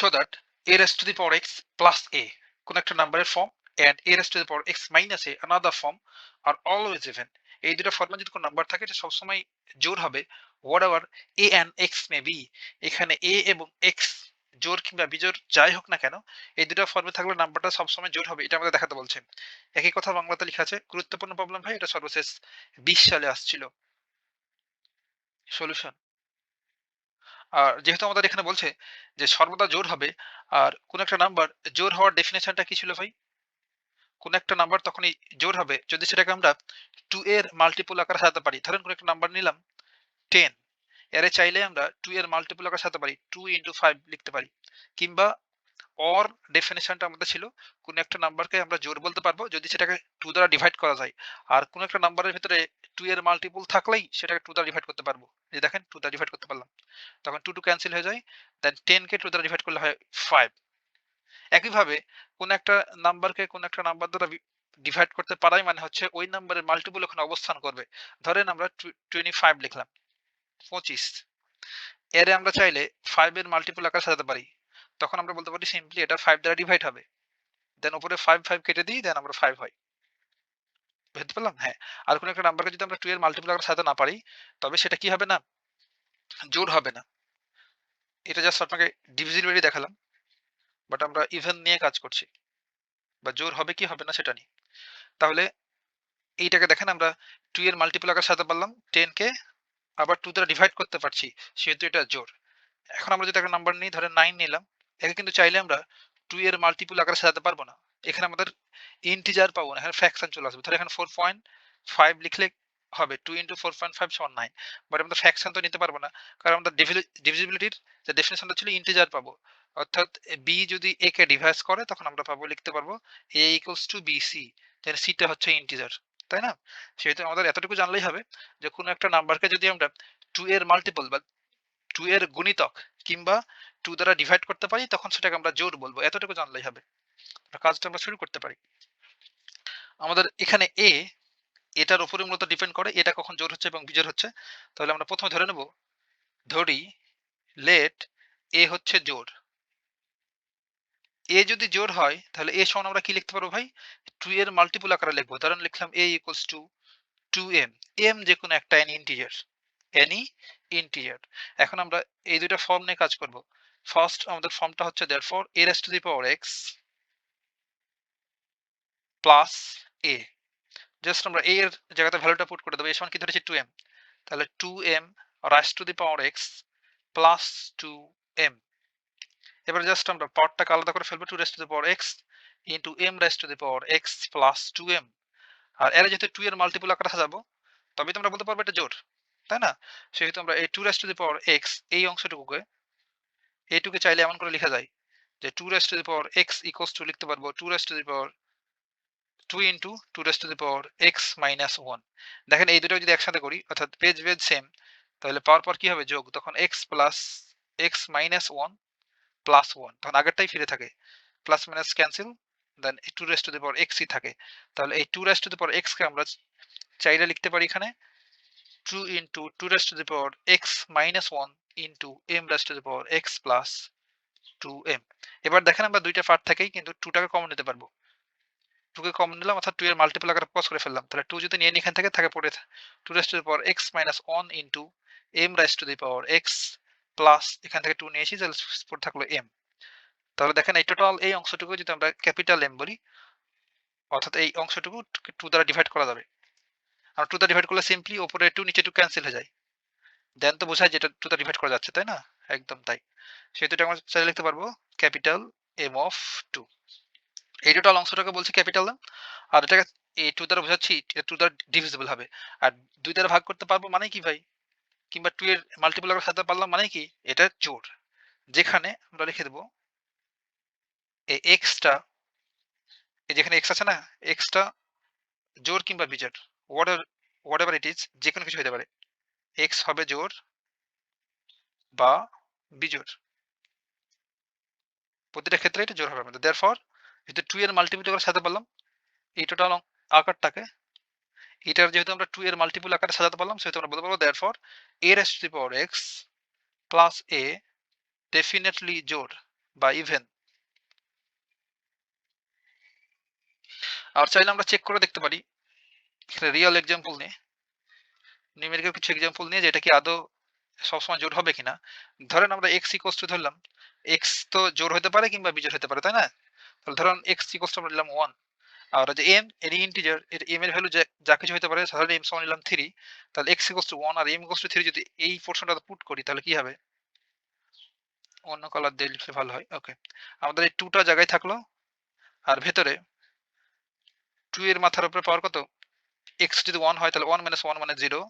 show that a raised to the power x plus a কোন একটা নাম্বারের form and a raised to the power x minus a, another form, are always even এই দুটো ফর্মে যদি কোনো number থাকে, এটা সবসময় জোর হবে whatever a and x may be এখানে এ এবং এক্স জোর কিংবা বিজোর যাই হোক না কেন, এই দুটো ফর্মে থাকলে নাম্বারটা সবসময় জোর হবে, এটা আমাদের দেখাতে বলছেন। একই কথা বাংলাতে লেখা আছে, গুরুত্বপূর্ণ প্রবলেম ভাই, এটা সর্বশেষ বিশ সালে আসছিল। সলিউশন আর যেহেতু আমাদের এখানে বলছে যে সর্বদা জোর হবে, আর কোন একটা নাম্বার জোর হওয়ার ডেফিনেশনটা কি ছিল ভাই? কোন একটা নাম্বার তখনই জোর হবে, যদি সেটাকে আমরা টু এর মাল্টিপল আকারে সাজাতে পারি, ধরেন কোন একটা নাম্বার নিলাম টেন এর চাইলে আমরা টু এর মাল্টিপল আকারে সাজাতে পারি টু ইন্টু ফাইভ লিখতে পারি, কিংবা অর ডেফিনেশনটা আমাদের ছিল, কোন একটা নাম্বারকে আমরা জোর বলতে পারব, যদি সেটাকে টু দ্বারা ডিভাইড করা যায়। আর কোন একটা নাম্বারের ভিতরে টু এর মাল্টিপল থাকলেই সেটাকে টু দ্বারা ডিভাইড করতে পারব। যে দেখেন টু দ্বারা ডিভাইড করতে পারলাম। তখন টু টু ক্যান্সেল হয়ে যায় দেন টেন কে টু দ্বারা ডিভাইড করলে হয় ফাইভ একইভাবে কোন একটা নাম্বারকে কোন একটা নাম্বার দ্বারা ডিভাইড করতে পারাই মানে হচ্ছে ওই নাম্বারের মাল্টিপল ওখানে অবস্থান করবে। ধরেন আমরা টোয়েন্টি ফাইভ লিখলাম, পঁচিশ। এরে আমরা চাইলে ফাইভ এর মাল্টিপল আকারে সাজাতে পারি। তখন আমরা বলতে পারি সিম্পলি এটা ফাইভ দ্বারা ডিভাইড হবে। দেন উপরে ফাইভ ফাইভ কেটে দিই দেন আমরা ফাইভ হয়। বুঝতে পারলাম? হ্যাঁ। আর কোনো একটা নাম্বারকে যদি আমরা টু এর মাল্টিপল আকারে সাজাতে না পারি, তবে সেটা কি হবে না? জোর হবে না। এটা জাস্ট আপনাকে ডিভিজিবিলিটি দেখালাম। বাট আমরা ইভেন নিয়ে কাজ করছি। বা জোর হবে কি হবে না সেটা নিয়ে। তাহলে এইটাকে দেখেন আমরা টু এর মাল্টিপল আকার সাজাতে পারলাম টেন কে আবার টু দ্বারা ডিভাইড করতে পারছি, সেহেতু এটা জোর এখন আমরা যদি একটা নাম্বার নিই, ধরেন নাইন নিলাম। একে কিন্তু চাইলে আমরা টু এর মাল্টিপল আকারে সাজাতে পারব না। এখানে আমাদের ইন্টিজার পাবো না, এখানে ফ্র্যাকশন চলে আসবে। ধরে এখানে ফোর পয়েন্ট ফাইভ লিখলে হবে two into four point five সমান নাইন বাট আমরা ফ্র্যাকশন তো নিতে পারব না, কারণ আমাদের ডিভিজিবিলিটির যে ডেফিনেশনটা ছিল ইন্টিজার পাবো। অর্থাৎ বি যদি এ কে ডিভাইস করে, তখন আমরা পাবো, লিখতে পারব a equals to b c যেন সিটা হচ্ছে ইন্টিজার তাই না? সেহেতু আমাদের এতটুকু জানলেই হবে যে কোনো একটা নাম্বারকে যদি আমরা টু এর মাল্টিপল বা টু এর গুণিতক কিংবা টু দ্বারা ডিভাইড করতে পারি, তখন সেটাকে আমরা জোর বলব। এতটুকু জানলেই হবে। কাজটা আমরা শুরু করতে পারি। আমাদের এখানে এ এটার উপরে মূলত ডিপেন্ড করে, এটা কখন জোর হচ্ছে এবং বিজোর হচ্ছে। তাহলে আমরা প্রথমে ধরে নেব, ধরি লেট এ হচ্ছে জোর। এ যদি জোর হয়, তাহলে এ সমান আমরা কি লিখতে পারব ভাই? টু এর মাল্টিপুল আকারে লিখব। ধরেন লিখলাম a equals to two m m যে কোনো একটা এনি ইন্টিজার এনি ইন্টিজার এখন আমরা এই দুইটা ফর্ম নিয়ে কাজ করব। ফার্স্ট আমাদের ফর্মটা হচ্ছে therefore a raise to the power x plus a just আমরা এ এর জায়গাতে ভ্যালুটা পুট করে দেবো এ সমান কি ধরেছি? টু এম তাহলে two m raise to the power x plus two m এবার জাস্ট আমরা পাওয়ারটাকে আলাদা করে ফেলব two raise to the power x into m raise to the power x plus two m আর এর যেহেতু টু এর মাল্টিপুল আকারে সাজাবো, তবেই তোমরা বলতে পারবে এটা জোর, তাই না? সেহেতু আমরা এই two raise to the power x এই অংশটুকুকে এইটুকে চাইলে এমন করে লেখা যায় যে two raise to the power x equals to লিখতে পারব two raise to the power two into two raise to the power x minus one দেখেন এই দুটো যদি একসাথে করি, অর্থাৎ পেজ পেজ সেম তাহলে পাওয়ার পর কি হবে যোগ? তখন x plus x minus one plus one তখন আগেরটাই ফিরে থাকে। Plus minus cancel then two raise to the power এক্সই থাকে। তাহলে এই two raise to the power এক্সকে আমরা চাইলে লিখতে পারি এখানে। Two into two raise to the power x minus one into m raise to the power x plus two m এবার দেখেন আমরা দুইটা পার্ট থেকেই কিন্তু টুটাকে কমন নিতে পারব। টুকে কমন নিলাম, অর্থাৎ টু এর মাল্টিপল আকারে পজ করে ফেললাম। তাহলে টু যদি নিয়ে এখান থেকে থাকে পড়ে two raise to the power x minus one into m raise to the power x plus এখান থেকে টু নিয়েছি, তাহলে পড়ে থাকল এম তাহলে দেখেন এই টোটাল এই অংশটুকু যদি আমরা ক্যাপিটাল এম বলি, অর্থাৎ এই অংশটুকু টু দ্বারা ডিভাইড করা যাবে। আর টু দ্বারা ডিভাইড করলে সিম্পলি ওপরে টু নিচে টু ক্যান্সেল হয়ে যায়। দেন তো বোঝায় যেটা টু ডিভাইড করা যাচ্ছে, তাই না? একদম তাই। সেহেতু এটা আমরা চাইলে লিখতে পারব ক্যাপিটাল এম অফ টু এই টোটাল অংশটাকে বলছি ক্যাপিটাল আর এটাকে এই টু দ্বারা বোঝাচ্ছি, এটা টু দ্বারা ডিভিজিবল হবে। আর দুই দ্বারা ভাগ করতে পারব মানে কি ভাই? কিংবা টু এর মাল্টিপল আকারে সাজাতে পারলাম মানে কি? এটা জোর যেখানে আমরা লিখে দেবো এই এক্সটা যেখানে এক্স আছে না এক্সটা জোর কিংবা বিজোর what whatever it is যে কোনো কিছু হতে পারে। এক্স হবে জোর বা বিজোর প্রতিটা ক্ষেত্রে এটা জোর হবে আমাদের। দেয়ার ফর যেহেতু টু এর মাল্টিপল করে সাজাতে পারলাম, এই টোটাল আকারটাকে, এটার যেহেতু আমরা টু এর মাল্টিপল আকারে সাজাতে পারলাম, সেহেতু আমরা বলতে পারব therefore a raise to power x plus a definitely জোর বা ইভেন আর চাইলে আমরা চেক করে দেখতে পারি, এখানে রিয়েল এক্সাম্পল নিয়ে। নিউমেরিক্যাল কিছু এক্সাম্পল নিয়ে যে এটা কি আদৌ সবসময় জোর হবে কিনা? ধরেন আমরা এক্স ইকোস টু ধরলাম এক্স তো জোর হতে পারে কিংবা বিজোর হতে পারে, তাই না? তাহলে ধরুন এক্স ইকোস টু আমরা নিলাম ওয়ান আর যে এম এর ইন্টিজার এর এম এর ভ্যালু যা কিছু হতে পারে সাধারণত এম সমান নিলাম থ্রি তাহলে এক্স ইকোস টু ওয়ান আর এম ইকোস টু থ্রি যদি এই পোর্শনটা পুট করি, তাহলে কি হবে? অন্য কালার দিয়ে লিখলে ভালো হয় ওকে আমাদের এই টুটা জায়গায় থাকল, আর ভেতরে টু এর মাথার উপরে পাওয়ার কত? এক্স যদি ওয়ান হয়, তাহলে ওয়ান মাইনাস ওয়ান মানে জিরো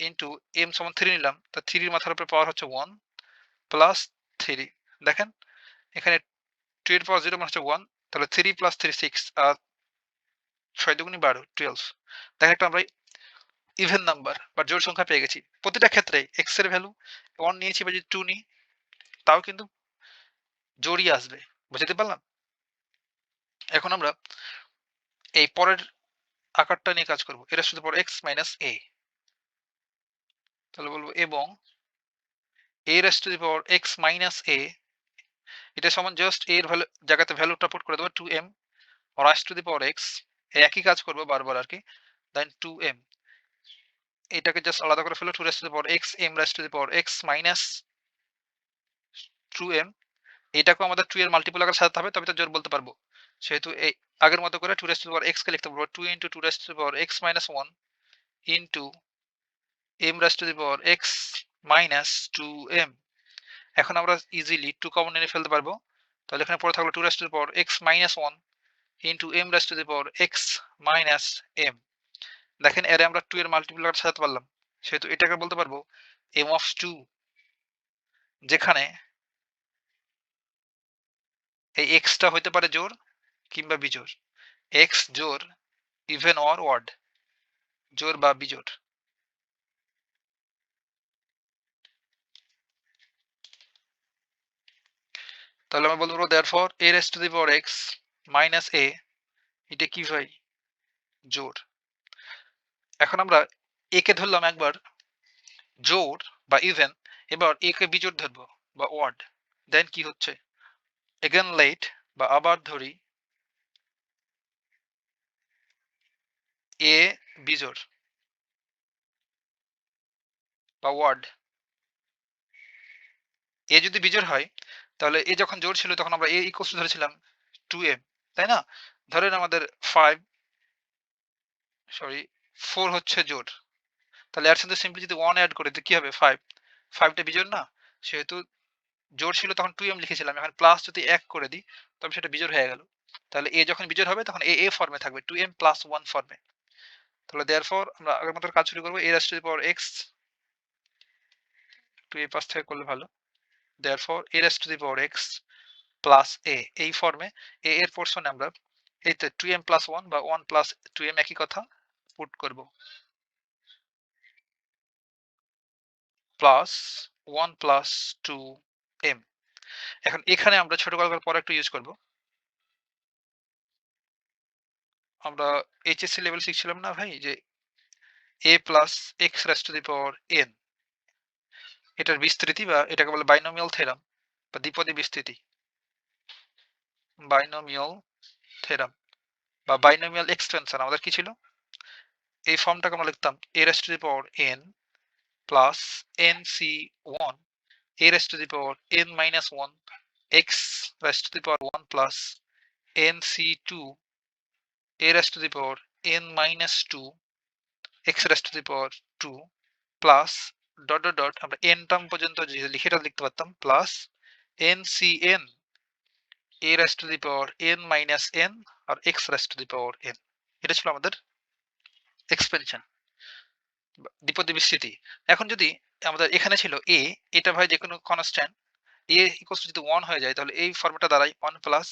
ইন্টু এম সমান থ্রি নিলাম, তা থ্রির মাথার উপরে পাওয়ার হচ্ছে ওয়ান প্লাস থ্রি দেখেন, এখানে টু এর পাওয়ার জিরো মানে হচ্ছে ওয়ান তাহলে থ্রি প্লাস থ্রি সিক্স আর ছয় দুগুনি বারো টুয়েলভ দেখেন একটা আমরা ইভেন নাম্বার বা জোর সংখ্যা পেয়ে গেছি। প্রতিটা ক্ষেত্রে এক্সের ভ্যালু ওয়ান নিয়েছি বা যদি টু নিই তাও কিন্তু জোরই আসবে। বুঝতে পারলাম? এখন আমরা এই পরের আকারটা নিয়ে কাজ করব। এটা শুধু পর এক্স মাইনাস এ তাহলে বলব এবং a raise to the power x minus a এটা সমান জাস্ট এর ভ্যালু জায়গাতে ভ্যালুটা পুট করে দেবো two m raise to the power x একই কাজ করব বারবার আর কি দেন টু এম এটাকে জাস্ট আলাদা করে ফেলো two raise to the power x m raise to the power x minus two m এটাকেও আমাদের টু এর মাল্টিপল আকারে সাজাতে হবে তবে তো জোর বলতে পারব। সেহেতু আগের মতো করে টু রেস পাওয়ার এক্স কে লিখতে পারব two into two raise power x minus one into m raise to the power x minus two m এখন আমরা ইজিলি টু কমন এনে ফেলতে পারব। তাহলে এখানে পড়ে থাকল two raise to the power x minus one into m raise to the power x minus m দেখেন এর আমরা টু এর মাল্টিপ্লার সাজাতে পারলাম। সেহেতু এটাকে বলতে পারব এম অফ টু যেখানে এই এক্সটা হইতে পারে জোর কিংবা বিজোর এক্স জোর ইভেন অর ওয়ার্ড জোর বা বিজোর তাহলে আমরা বলতে পারব therefore a raise to the power x minus a এটা কি ভাই জোর এখন আমরা এ কে ধরলাম একবার জোর বা ইভেন এবার এ কে বিজোর ধরবো বা ওয়ার্ড দেন কি হচ্ছে? এগেন লেট বা আবার ধরি এ বিজোর বা ওয়ার্ড। এ যদি বিজোর হয়, তাহলে এ যখন জোর ছিল, তখন আমরা এ ইকোস ধরেছিলাম টু এম তাই না? ধরেন আমাদের ফাইভ সরি ফোর হচ্ছে জোর তাহলে এর সাথে সিম্পলি যদি ওয়ান অ্যাড করে দিই কি হবে? ফাইভ ফাইভটা বিজোর না? সেহেতু জোর ছিল, তখন টু এম লিখেছিলাম। এখন প্লাস যদি এক করে দিই, তবে সেটা বিজোর হয়ে গেল। তাহলে এ যখন বিজোর হবে, তখন এ এ ফর্মে থাকবে টু এম প্লাস ওয়ান ফর্মে তাহলে দেয়ার ফর আমরা আগের মতো কাজ শুরু করব। A raise to the power x two a পাশ থেকে করলে ভালো। Therefore a raise to power x plus a এই ফর্মে এ এর পোর্শনে আমরা এই তো টু এম প্লাস ওয়ান বা ওয়ান প্লাস টু এম একই কথা পুট করব। Plus one plus two m এখন এখানে আমরা ছোট গল্পের পর একটু ইউজ করব। আমরা এইচএসসি লেভেল শিখছিলাম না ভাই? যে a plus x raise to the power n এটার বিস্তৃতি বা এটাকে বলে বাইনোমিয়াল থেরাম বা দ্বিপদী বিস্তৃতি। বাইনোমিয়াল থেরাম বা বাইনোমিয়াল এক্সটেনশন আমাদের কি ছিল? এই ফর্মটাকে আমরা লিখতাম a raise to the power n plus n c one a raised to the power n minus 1 x raised to the power 1 plus nc2 a raised to the power n minus 2 x raised to the power 2 plus dot dot dot আমরা n term পর্যন্ত লিখেটা লিখতে পারতাম plus n ncn a raised to the power n minus n আর x raised to the power n এটা ছিল আমাদের expansion দ্বিপদী বিস্তৃতি। এখন যদি আমাদের এখানে ছিল এ এটা ভাই যে কোনো কনস্ট্যান্ট এ ইকুয়ালস যদি ওয়ান হয়ে যায় তাহলে এই ফর্মুলাটা দাঁড়ায় one plus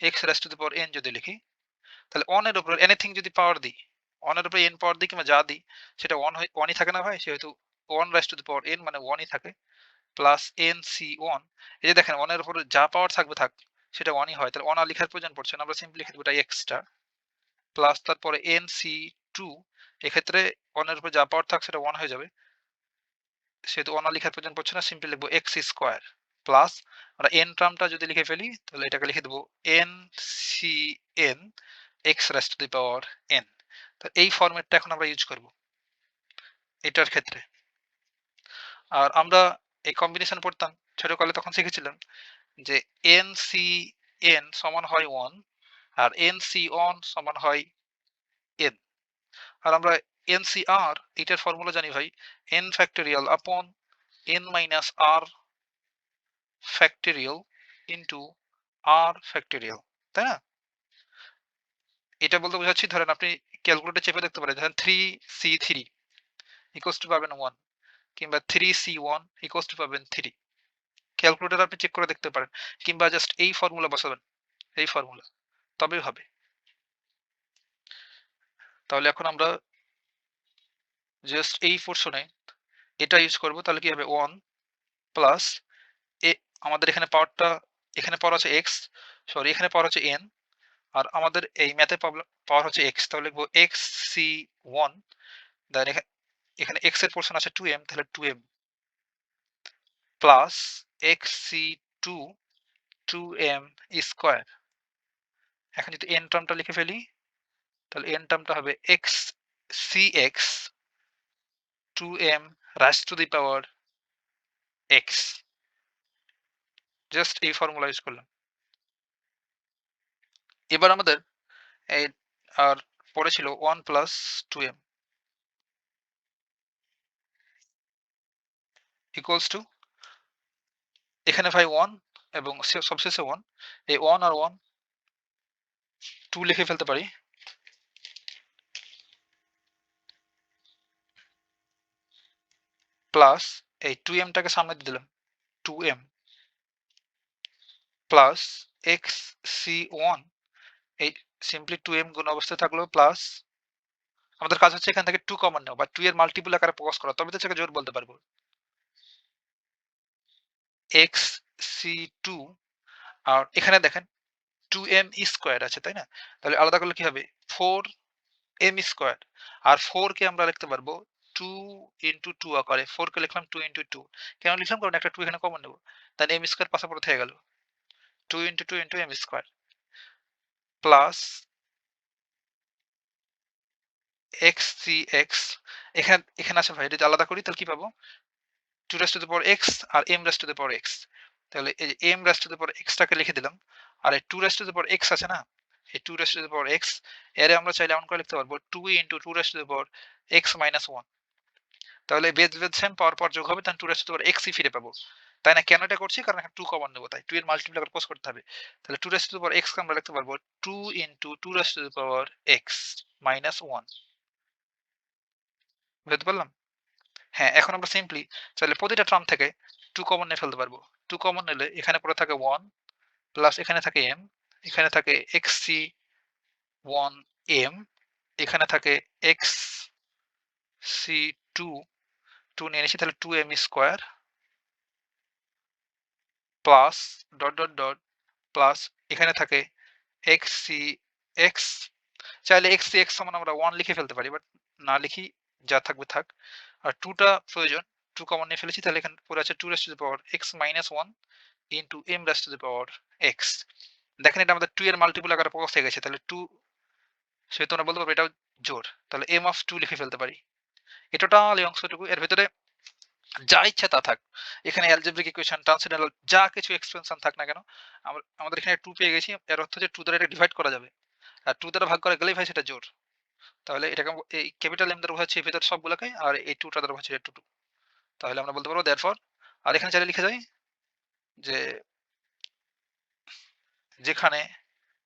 x raise to the power n যদি লিখি। তাহলে ওয়ানের উপর এনিথিং যদি পাওয়ার দিই ওয়ানের উপরে এন পাওয়ার দিই কিংবা যা দিই, সেটা হয় ওয়ানই থাকে না ভাই সেহেতু one raise to the power n মানে ওয়ানই থাকে প্লাস এন সি ওয়ান এই যে দেখেন ওয়ানের উপরে যা পাওয়ার থাকবে থাক, সেটা ওয়ানই হয়, তাহলে আর লিখার প্রয়োজন পড়ছে না, আমরা সিম্পলি লিখে দেবো এটা এক্সট্রা প্লাস তারপরে এন সি টু এক্ষেত্রে ওয়ানের উপর যা পাওয়ার থাক সেটা ওয়ান হয়ে যাবে, সেহেতু ওয়ান লিখার প্রয়োজন পড়ছে না সিম্পলি লিখব এক্স স্কোয়ার প্লাস আমরা এন টার্মটা যদি লিখে ফেলি, তাহলে এটাকে লিখে দেবো n c n x raised to the power n তো এই ফরম্যাটটা এখন আমরা ইউজ করব। এটার ক্ষেত্রে। আর আমরা এই কম্বিনেশন পড়তাম, ছোটকালে তখন শিখেছিলাম যে এন সি এন সমান হয় ওয়ান আর এন সি অন সমান হয় এন আর আমরা এন সি আর এটার ফর্মুলা জানি ভাই n factorial upon n minus r factorial into r factorial তাই না? এটা বলতে বোঝাচ্ছি, ধরেন আপনি ক্যালকুলেটর চেপে দেখতে পারেন, ধরেন three c three equals to পাবেন ওয়ান কিংবা three c one equals to পাবেন থ্রি ক্যালকুলেটর আপনি চেক করে দেখতে পারেন, কিংবা জাস্ট এই ফর্মুলা বসাবেন, এই ফর্মুলা তবেই হবে। তাহলে এখন আমরা জাস্ট এই পোর্শনে এটা ইউজ করব, তাহলে কি হবে ওয়ান প্লাস এ, আমাদের এখানে পাওয়ারটা এখানে পাওয়ার আছে এক্স সরি এখানে পাওয়ার আছে এন আর আমাদের এই ম্যাথে পাওয়ার হচ্ছে এক্স তাহলে লিখব এক্স সি ওয়ান দেন এখানে এক্সের পোর্শন আছে টু এম তাহলে two m plus x c two two m square এখন যদি এন টার্মটা লিখে ফেলি, তাহলে এন টার্মটা হবে x c x two m raise to the power x just এই ফর্মুলা ইউজ করলাম। এবার আমাদের এই আর পরে ছিল one plus two m. Equals to এখানে ভাই ওয়ান এবং সবশেষে ওয়ান। এই ওয়ান আর ওয়ান টু লিখে ফেলতে পারি। প্লাস এই টু এমটাকে সামনে দিয়ে দিলাম, two m. Plus x c one এই সিম্পলি টু এম গুণ অবস্থায় থাকল প্লাস আমাদের কাজ হচ্ছে এখান থেকে টু কমন নেওয়া বা টু এর মাল্টিপল আকারে প্রকাশ করা। তবে তো সেটা জোর বলতে পারব। এক্স সি টু আর এখানে দেখেন টু এম স্কোয়ার আছে, তাই না? তাহলে আলাদা করলে কি হবে? ফোর এম স্কোয়ার আর ফোর কে আমরা লিখতে পারব টু ইন্টু টু আকারে। ফোর কে লিখলাম টু ইন্টু টু কেন লিখলাম? কারণ একটা টু এখানে কমন নেব। তাহলে এম স্কোয়ার পাশাপাশি থেকে গেল। Two into two into m square plus x c x এখানে এখানে আছে ভাই যদি আলাদা করি, তাহলে কি পাবো? Two raise to the power x R m raise to the power x তাহলে এই যে m raise to the power এক্সটাকে লিখে দিলাম। আর এই two raise to the power x আছে না? এই two raise to the power এক্সের আমরা চাইলে এমন করে লিখতে পারব two into two raise to the power x minus one তাহলে বেদ বেদ সেম পাওয়ার পর যোগ হবে, তাহলে two raise to the power এক্সই ফিরে পাবো। তাই না? কেন এটা করছি? কারণ এখানে টু কমন নেব। তাই টু এর মাল্টিপ্লাই করে করতে হবে। তাহলে two raise to power x আমরা লিখতে পারব two into two raise to power x minus one বুঝতে পারলাম? হ্যাঁ এখন আমরা সিম্পলি তাহলে প্রতিটা টার্ম থেকে টু কমন নিয়ে ফেলতে পারব। টু কমন নিলে এখানে পরে থাকে ওয়ান প্লাস এখানে থাকে এম এখানে থাকে এক্স সি ওয়ান এম এখানে থাকে এক্স সি টু টু নিয়ে নিয়েছি তাহলে two m square plus dot dot dot plus এখানে থাকে এক্স সি এক্স চাইলে এক্স সি এক্স সমান আমরা ওয়ান লিখে ফেলতে পারি বাট না লিখি, যা থাকবে থাক। আর টুটা প্রয়োজন টু কমন নিয়ে ফেলেছি, তাহলে এখানে পড়ে আছে two raise to the power x minus one into m raise to the power x দেখেন এটা আমাদের টু এর মাল্টিপুল আকারে প্রকাশ হয়ে গেছে, তাহলে টু সে তোমরা বলতে পারবে এটাও জোর। তাহলে এম অফ টু লিখে ফেলতে পারি। এটা টোটাল এই অংশটুকু, এর ভেতরে যা ইচ্ছা তা থাক। এখানে অ্যালজেব্রিক ইকুয়েশন ট্রান্সেন্ডেন্টাল যা কিছু এক্সপেনশন থাক না কেন আমাদের এখানে টু পেয়ে গেছি। এর অর্থ যে টু দ্বারা এটা ডিভাইড করা যাবে। আর টু দ্বারা ভাগ করা গেলেই ভাই সেটা জোর। তাহলে এটাকে এই ক্যাপিটাল এম দ্বারা এই ভেতর সবগুলোকে, আর এই টুটা দ্বারা বোঝাচ্ছে টু টু তাহলে আমরা বলতে পারব দেয়ার ফর আর এখানে চাইলে লিখে যাই যে যেখানে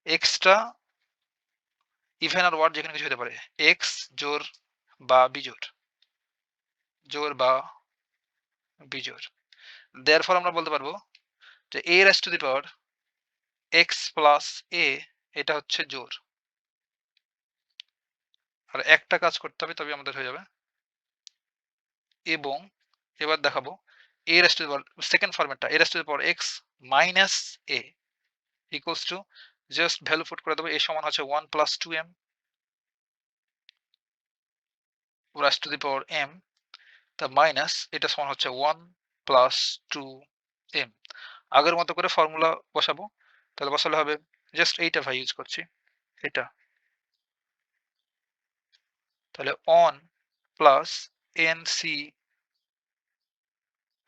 এক্সট্রা ইভেন আর ওয়ার্ড যেখানে কিছু হতে পারে। এক্স জোর বা বিজোর জোর বা বিজোর দেয়ার ফর আমরা বলতে পারব যে a raise to the power x plus a এটা হচ্ছে জোর আর একটা কাজ করতে হবে তবে আমাদের হয়ে যাবে। এবং এবার দেখাবো a raise to the power second ফরম্যাটটা a raise to the power x minus a equals to just value put করে দেবো এ সমান হচ্ছে one plus two m raise to the power m তা মাইনাস এটা সমান হচ্ছে ওয়ান প্লাস টু এম আগের মতো করে ফর্মুলা বসাবো, তাহলে বসালে হবে জাস্ট এইটা ভাই ইউজ করছি, এটা। তাহলে one plus n c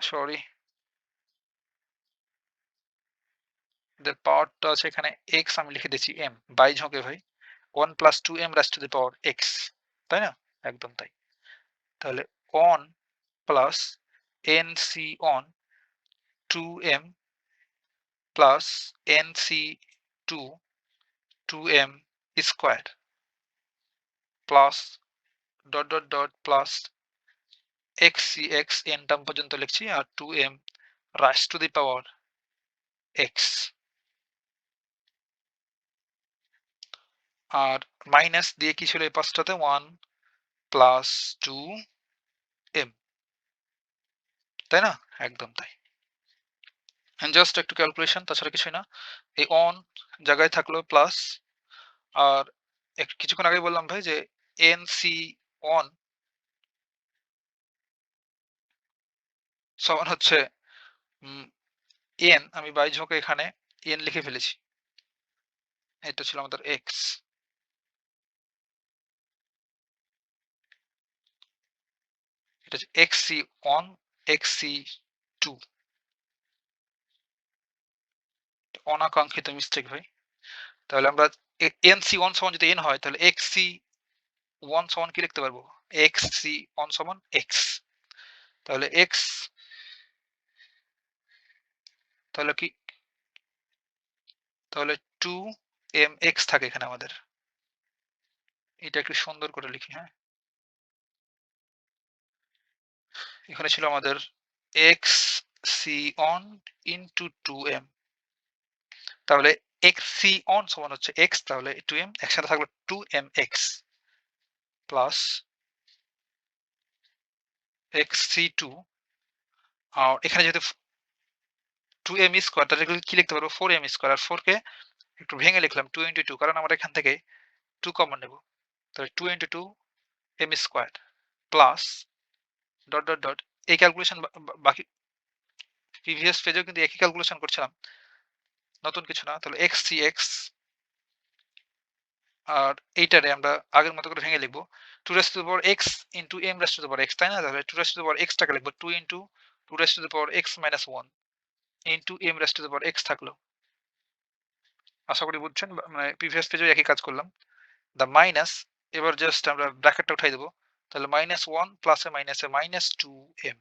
sorry পাওয়ারটা আছে এখানে এক্স আমি লিখে দিচ্ছি এম বাই ঝোঁকে ভাই। One plus two m raise to the power x তাই না? একদম তাই। তাহলে one plus n c one two m plus n c two two m square plus dot dot dot plus x c x n term পর্যন্ত লিখছি আর two m raise to the power x R minus দিয়ে কি ছিল এই পাঁচটাতে? One plus two তাই না? একদম তাই। জাস্ট একটু ক্যালকুলেশন তাছাড়া কিছুই না। এই অন জায়গায় থাকল প্লাস আর কিছুক্ষণ আগে বললাম ভাই যে এন সি অন সমান হচ্ছে এন আমি বাই ঝোঁকে এখানে এন লিখে ফেলেছি। এটা ছিল আমাদের এক্স এটা হচ্ছে x c one x c two অনাকাঙ্ক্ষিত মিস্টেক ভাই। তাহলে আমরা এন সি ওয়ান সমান যদি এন হয়, তাহলে এক্স ওয়ান সমান কি লিখতে পারব? এক্স ওয়ান সমান এক্স তাহলে এক্স তাহলে কি? তাহলে টু এম এক্স থাকে এখানে আমাদের। এটা একটু সুন্দর করে লিখি হ্যাঁ। এখানে ছিল আমাদের x c one into two m তাহলে এক্স সি অন সমান হচ্ছে এক্স তাহলে টু এম একসাথে থাকল two m x plus x c two আর এখানে যেহেতু টু এম স্কোয়ার তাহলে কি লিখতে পারব? ফোর এম স্কোয়ার আর ফোর কে একটু ভেঙে লিখলাম টু ইন্টু টু কারণ আমরা এখান থেকে টু কমন নেব। তাহলে two into two m square plus dot dot dot এই ক্যালকুলেশন বাকি প্রিভিয়াস পেজেও কিন্তু একই ক্যালকুলেশন করছিলাম। নতুন কিছু না। তাহলে এক্স সি এক্স আর এইটারে আমরা আগের মতো করে ভেঙে লিখব। Two raise to power x into m raise to power x তাই না? তাহলে টু রেস টু পাওয়ার এক্সটাকে লিখব two into two raise to power x minus one into m raise to power x থাকল। আশা করি বুঝছেন? মানে প্রিভিয়াস পেজেও একই কাজ করলাম। দ্য মাইনাস এবার জাস্ট আমরা ব্র্যাকেটটা উঠাই দেবো। তাহলে মাইনাস ওয়ান প্লাসে মাইনাসে মাইনাস টু এম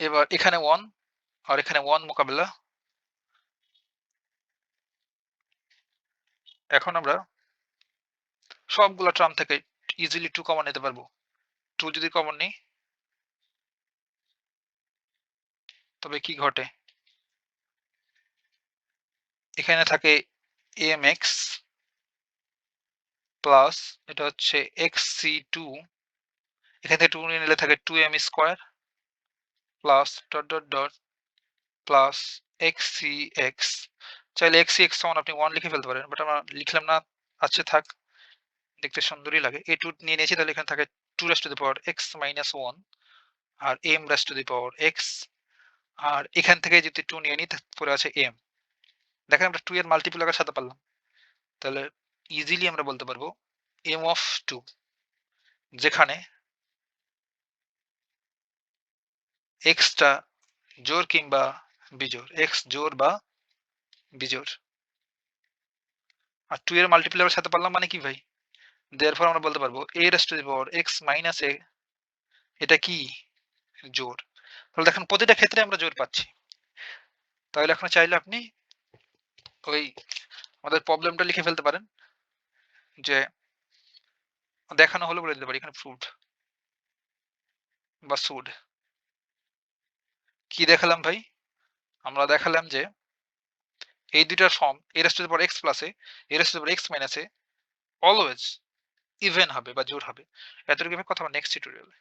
এবার এখানে ওয়ান আর এখানে ওয়ান মোকাবেলা। এখন আমরা সবগুলো ট্রাম থেকে ইজিলি টু কমন নিতে পারব। টু যদি কমন নিই, তবে কি ঘটে? এখানে থাকে এম এক্স প্লাস এটা হচ্ছে এক্স সি টু এখান থেকে টু নিয়ে নিলে থাকে two m square plus dot dot dot plus x c x চাইলে এক্স সি এক্স সমান আপনি ওয়ান লিখে ফেলতে পারেন বাট আমরা লিখলাম না, আছে থাক, দেখতে সুন্দরই লাগে। এ টু নিয়ে নিয়েছি, তাহলে এখানে থাকে two raise to the power x minus one R m raise to the power x আর এখান থেকে যদি টু নিয়ে নিই পরে আছে এম দেখেন আমরা টু এর মাল্টিপুল আকার সাথে পারলাম। তাহলে ইজিলি আমরা বলতে পারব এম অফ টু যেখানে এক্সটা জোর কিংবা বিজোর এক্স জোর বা বিজোর আর টু এর মাল্টিপ্লাই সাথে পারলাম মানে কি ভাই? দেয়ারফর আমরা বলতে পারব a raise power x minus a এটা কি? জোর তাহলে দেখেন প্রতিটা ক্ষেত্রে আমরা জোর পাচ্ছি। তাহলে এখন চাইলে আপনি ওই আমাদের প্রবলেমটা লিখে ফেলতে পারেন। যে দেখানো হলো বলে দিতে পারি, এখানে ফ্রুট বা সুড কি দেখালাম ভাই? আমরা দেখালাম যে এই দুইটার ফর্ম এর রেস পর এক্স প্লাসে এর টু পাওয়ার এক্স মাইনাসে অলওয়েজ ইভেন হবে বা জোর হবে। এতটুকু কথা নেক্সট টিউটোরিয়ালে